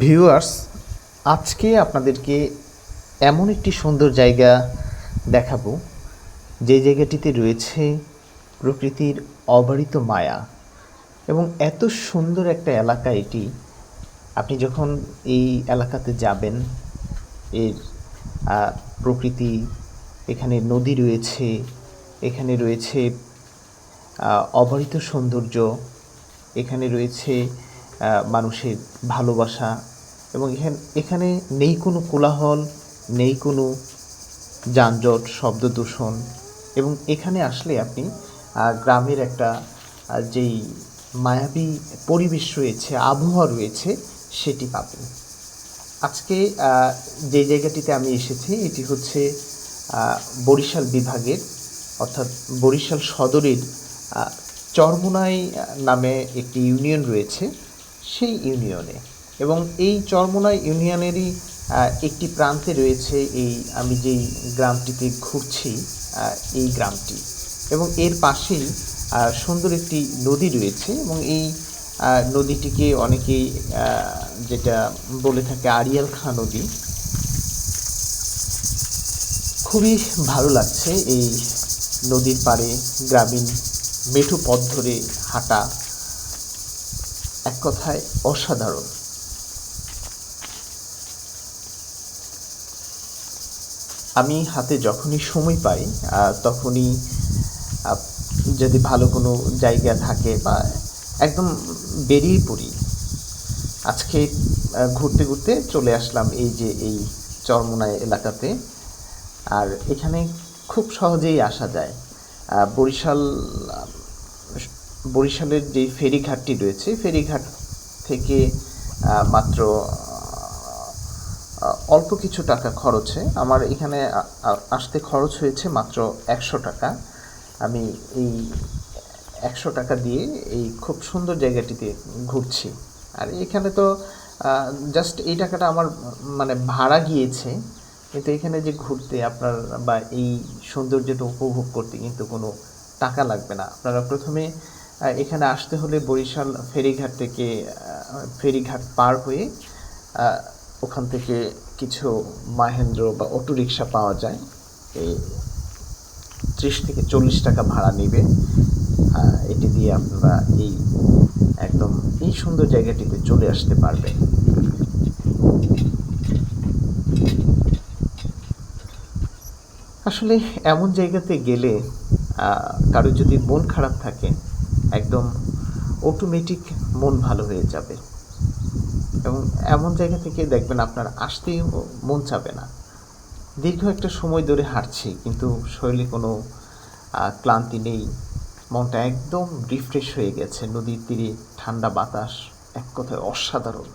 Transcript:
Viewers, আজকে আপনাদেরকে এমন একটি সুন্দর জায়গা দেখাবো। যে জায়গাটিতে রয়েছে প্রকৃতির অবারিত মায়া এবং এত সুন্দর একটা এলাকা এটি। আপনি যখন এই এলাকাতে যাবেন, এর প্রকৃতি, এখানে নদী রয়েছে, এখানে রয়েছে অবারিত সৌন্দর্য, এখানে রয়েছে মানুষের ভালোবাসা এবং এখানে এখানে নেই কোনো কোলাহল, নেই কোনো যানজট, শব্দ দূষণ এবং এখানে আসলে আপনি গ্রামের একটা যেই মায়াবী পরিবেশ রয়েছে, আবহাওয়া রয়েছে, সেটি পাবেন। আজকে যে জায়গাটিতে আমি এসেছি, এটি হচ্ছে বরিশাল বিভাগের, অর্থাৎ বরিশাল সদরের চরমোনাই নামে একটি ইউনিয়ন রয়েছে। সেই ইউনিয়নে। এবং এই চরমোনাই ইউনিয়নেরই একটি প্রান্তে রয়েছে এই, আমি যেই গ্রামটিতে ঘুরছি এই গ্রামটি। এবং এর পাশেই সুন্দর একটি নদী রয়েছে এবং এই নদীটিকে অনেকেই যেটা বলে থাকে আড়িয়াল খাঁ নদী। খুবই ভালো লাগছে এই নদীর পাড়ে গ্রামীণ মেঠো পথ ধরে হাঁটা। এক কথায় অসাধারণ। আমি হাতে যখনই সময় পাই তখনই যদি ভালো কোনো জায়গা থাকে বা একদম বেরিয়ে পড়ি, আজকে ঘুরতে ঘুরতে চলে আসলাম এই যে এই চরমোনাই এলাকাতে। আর এখানে খুব সহজেই আসা যায়। বরিশাল বরিশালের যে ফেরিঘাটটি রয়েছে ফেরিঘাট থেকে মাত্র অল্প কিছু টাকা খরচে, আমার এখানে আসতে খরচ হয়েছে মাত্র একশো টাকা। আমি এই একশো টাকা দিয়ে এই খুব সুন্দর জায়গাটিতে ঘুরছি। আর এখানে তো জাস্ট এই টাকাটা আমার মানে ভাড়া গিয়েছে। কিন্তু এখানে যে ঘুরতে আপনার, বা এই সৌন্দর্যটা উপভোগ করতে কিন্তু কোনো টাকা লাগবে না। আপনারা প্রথমে এখানে আসতে হলে বরিশাল ফেরিঘাট থেকে ফেরিঘাট পার হয়ে ওখান থেকে কিছু মাহেন্দ্র বা অটো রিক্সা পাওয়া যায়। এই ত্রিশ থেকে চল্লিশ টাকা ভাড়া নেবে। এটি দিয়ে আপনারা এই একদম এই সুন্দর জায়গাটিতে চলে আসতে পারবেন। আসলে এমন জায়গাতে গেলে কারও যদি মন খারাপ থাকে একদম অটোমেটিক মন ভালো হয়ে যাবে। এবং এমন জায়গা থেকে দেখবেন আপনার আসতেই মন চাবে না। দীর্ঘ একটা সময় ধরে হাঁটছি, কিন্তু শরীরে কোনো ক্লান্তি নেই। মনটা একদম রিফ্রেশ হয়ে গেছে। নদীর তীরে ঠান্ডা বাতাস, এক কথায় অসাধারণ।